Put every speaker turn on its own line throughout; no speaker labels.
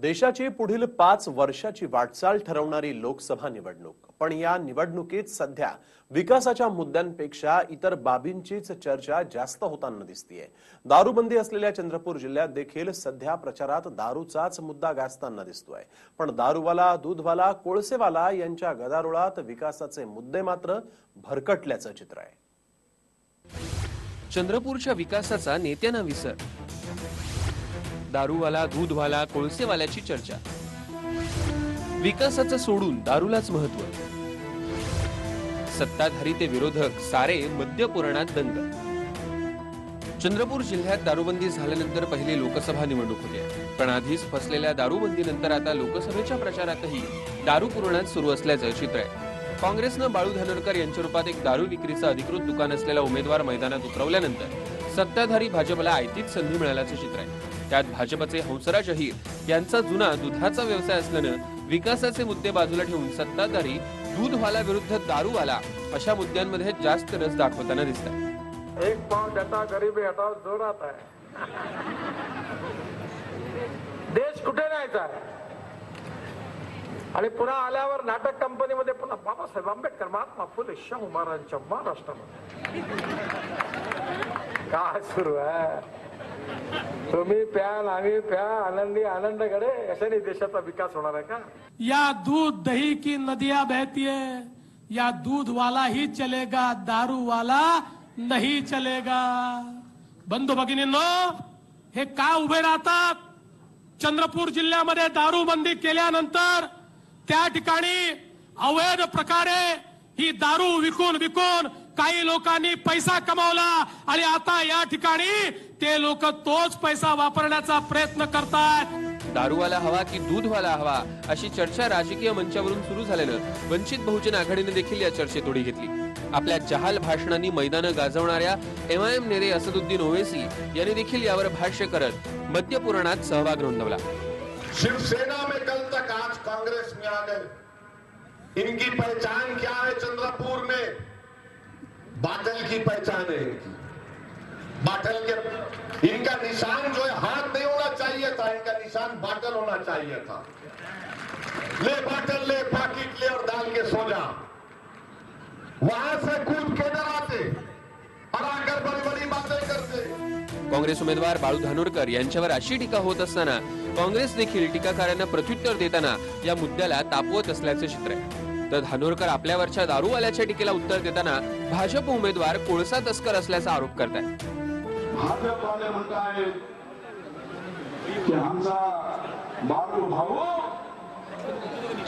देशाची पुढील पाच वर्षाची वाटचाल ठरवणारी लोकसभा निवडणूक. पण या निवडणुकीत सध्या विकासाच्या मुद्द्यांपेक्षा इतर बाबींचीच चर्चा जास्त होताना दिसतीये. दारूबंदी असलेल्या चंद्रपूर जिल्ह्यात देखील सध्या प्रचारात दारूचाच मुद्दा गाजताना दिसतोय. पण दारूवाला दूधवाला कोळसेवाला यांच्या गदारोळात विकासाचे मुद्दे मात्र भरकटल्याचं चित्र आहे.
चंद्रपूरच्या विकासाचा नेत्यांना विसर दारूवाला दूधवाला कोळसेवाल्याची चर्चा. विकासाचं सोडून दारूलाच महत्त्व. सत्ताधारी ते विरोधक सारे मद्यपुराणात दंग. चंद्रपूर जिल्ह्यात दारूबंदी झाल्यानंतर पहिली लोकसभा निवडणूक होती. पण आधीच फसलेल्या दारूबंदीनंतर आता लोकसभेच्या प्रचारातही दारू पुरवण्यात सुरू असल्याचं चित्र आहे. काँग्रेसनं बाळू धानोरकर यांच्या रूपात एक दारू विक्रीचं अधिकृत दुकान असलेला उमेदवार मैदानात उतरवल्यानंतर सत्ताधारी भाजपला आयतीच संधी मिळाल्याचं चित्र आहे. त्यात भाजपचे हंसराज अहिर यांचा जुना दुधाचा व्यवसाय असल्यानं विकासाचे मुद्दे बाजूला ठेवून सत्ताधारी दूधवाला विरुद्ध दारूवाला अशा मुद्द्यांमध्ये जास्त रस दाखवताना दिसतात
एक पाव देता गरीबी येता जोरात आहे. देश कुठे न्यायचा आहे? आणि पुन्हा आल्यावर नाटक कंपनीमध्ये पुन्हा बाबासाहेब आंबेडकर महात्मा फुले शाहू महाराजांच्या महाराष्ट्रामध्ये. का सुरू आहे? तुम्ही प्या आम्ही प्या आनंदी आनंदकडे अशाने देशाचा विकास होणार आहे का?
या दूध दही की नदिया बहती है या दूध वाला ही चलेगा दारू वाला नहीं चलेगा। बंधू भगिनींनो हे का उभे राहतात? चंद्रपूर जिल्ह्यामध्ये दारूबंदी केल्यानंतर त्या ठिकाणी अवैध प्रकारे ही दारू विकून विकून काही लोकांनी पैसा कमावला आणि आता या ठिकाणी ते लोक तोच पैसा वापरण्याचा प्रयत्न करतात
दारूवाला हवा की दूधवाला हवा अशी चर्चा राजकीय मंचावरून सुरू झाल्यानं वंचित बहुजन आघाडीने देखील या चर्चेत उडी घेतली. आपल्या जहाल भाषणांनी मैदानं गाजवणाऱ्या एमआयएम नेते असदुद्दीन ओवेसी यांनी देखील यावर भाष्य करत मद्य पुराणात सहभाग नोंदवला.
शिवसेना में कल तक आज कांग्रेस में आ गए इनकी पहचान क्या है चंद्रपुर में? बाटल की पहचान है इनकी। बाटल के इनका निशान जो है, हाथ नहीं होना चाहिए था, इनका निशान बाटल होना चाहिए था। ले बाटल ले पाकिट, ले और डाल के सो जा वहाँ से कूद के डराते और आकर बड़ी बड़ी बातें करते।
काँग्रेस उमेदवार बाळू धानोरकर यांच्यावर अशी टीका होत असताना काँग्रेस देखील टीकाकारांना प्रत्युत्तर देताना या मुद्द्याला तापवत असल्याचं चित्र आहे. तर धानोरकर आपल्यावरच्या दारूवाल्याच्या टीकेला उत्तर देताना भाजप उमेदवार कोळसा तस्कर असल्याचा आरोप करतायत.
भाजपवाले म्हणतायत की आमचा बाळू भाऊ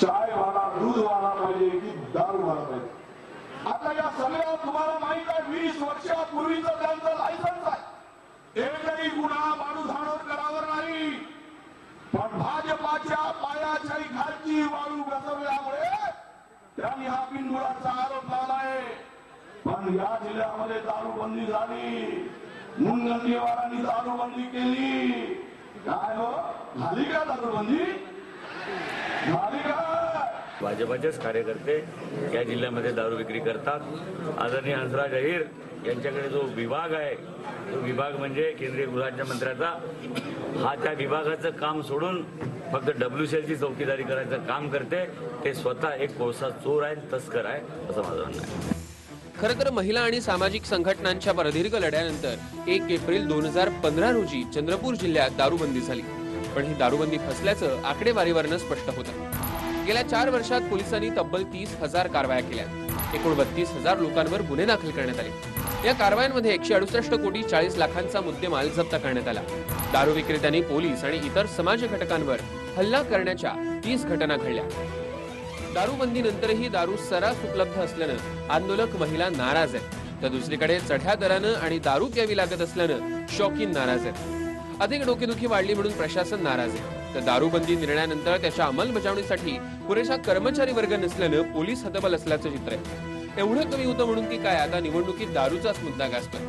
चायवाला दूधवाला पाहिजे की दारूवाला पाहिजे. आता या सगळ्या तुम्हाला माहीत आहे वीस वर्षापूर्वीच त्यांचं लायसन्स आहे. एकही गुन्हा माणूस धानोरकरावर नाही. पण भाजपाच्या पायाच्या खालची वाळू बसवल्यामुळे त्यांनी हा बिंदुराचा आरोप लावलाय पण या जिल्ह्यामध्ये दारूबंदी झाली. मुनगंटीवारांनी दारूबंदी केली. काय हो? झाली का दारूबंदी? झाली का?
भाजपाचेच कार्यकर्ते या जिल्ह्यामध्ये दारू विक्री करतात. आदरणीय हंसराज अहिर यांच्याकडे जो विभाग आहे तो विभाग म्हणजे केंद्रीय गृहराज्य मंत्र्याचा. हा त्या विभागाचं काम सोडून फक्त डब्ल्यू सी ची चौकीदारी करायचं काम करते. ते स्वतः एक कोळसा चोर आहे तस्कर आहे असं माझं म्हणणं आहे.
खरं तर महिला आणि सामाजिक संघटनांच्या प्रदीर्घ लढ्यानंतर एक एप्रिल दोन हजार पंधरा रोजी चंद्रपूर जिल्ह्यात दारूबंदी झाली. पण ही दारूबंदी फसल्याचं आकडेवारीवरनं स्पष्ट होतं. गेल्या चार वर्षात पोलिसांनी तब्बल तीस हजार कारवाया केल्या. एकूण बत्तीस हजार लोकांवर गुन्हे दाखल करण्यात आले. या कारवायांमध्ये एकशे अडुसष्ट कोटी चाळीस लाखांचा मुद्देमाल जप्त करण्यात आला. दारू विक्रेत्यांनी पोलीस आणि इतर समाज घटकांवर हल्ला करण्याच्या तीस घटना घडल्या. दारूबंदीनंतरही दारू सरास उपलब्ध असल्यानं आंदोलक महिला नाराज आहेत. तर दुसरीकडे चढ्या दरानं आणि दारू प्यावी लागत असल्यानं शौकीन नाराज आहेत. अधिक डोकेदुखी वाढली म्हणून प्रशासन नाराज आहे. तर दारूबंदी निर्णयानंतर त्याच्या अंमलबजावणीसाठी पुरेशा कर्मचारी वर्ग नसल्यानं पोलीस हतबल असल्याचं चित्र आहे. एवढं कमी होतं म्हणून की काय आता निवडणुकीत दारूचाच मुद्दा गाजतोय.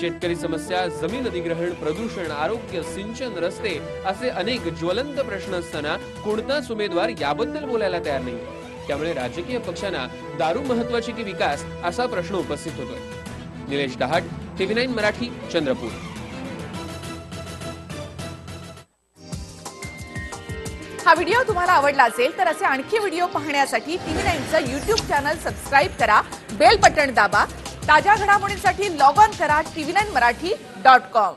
शेतकरी समस्या जमीन अधिग्रहण प्रदूषण आरोग्य सिंचन रस्ते असे अनेक ज्वलंत प्रश्न असताना कोणताच उमेदवार याबद्दल बोलायला तयार नाही त्यामुळे राजकीय पक्षांना दारू महत्वाची की विकास असा प्रश्न उपस्थित होतोय. Nilesh Dahat TV nine Marathi Chandrapur.
हा व्हिडिओ तुम्हाला आवडला असेल तर असे आणखी व्हिडिओ पाहण्यासाठी टीव्ही नाईनचं युट्यूब चॅनल सबस्क्राईब करा बेल बटन दाबा ताज्या घडामोडींसाठी लॉग ऑन करा TV nine Marathi dot com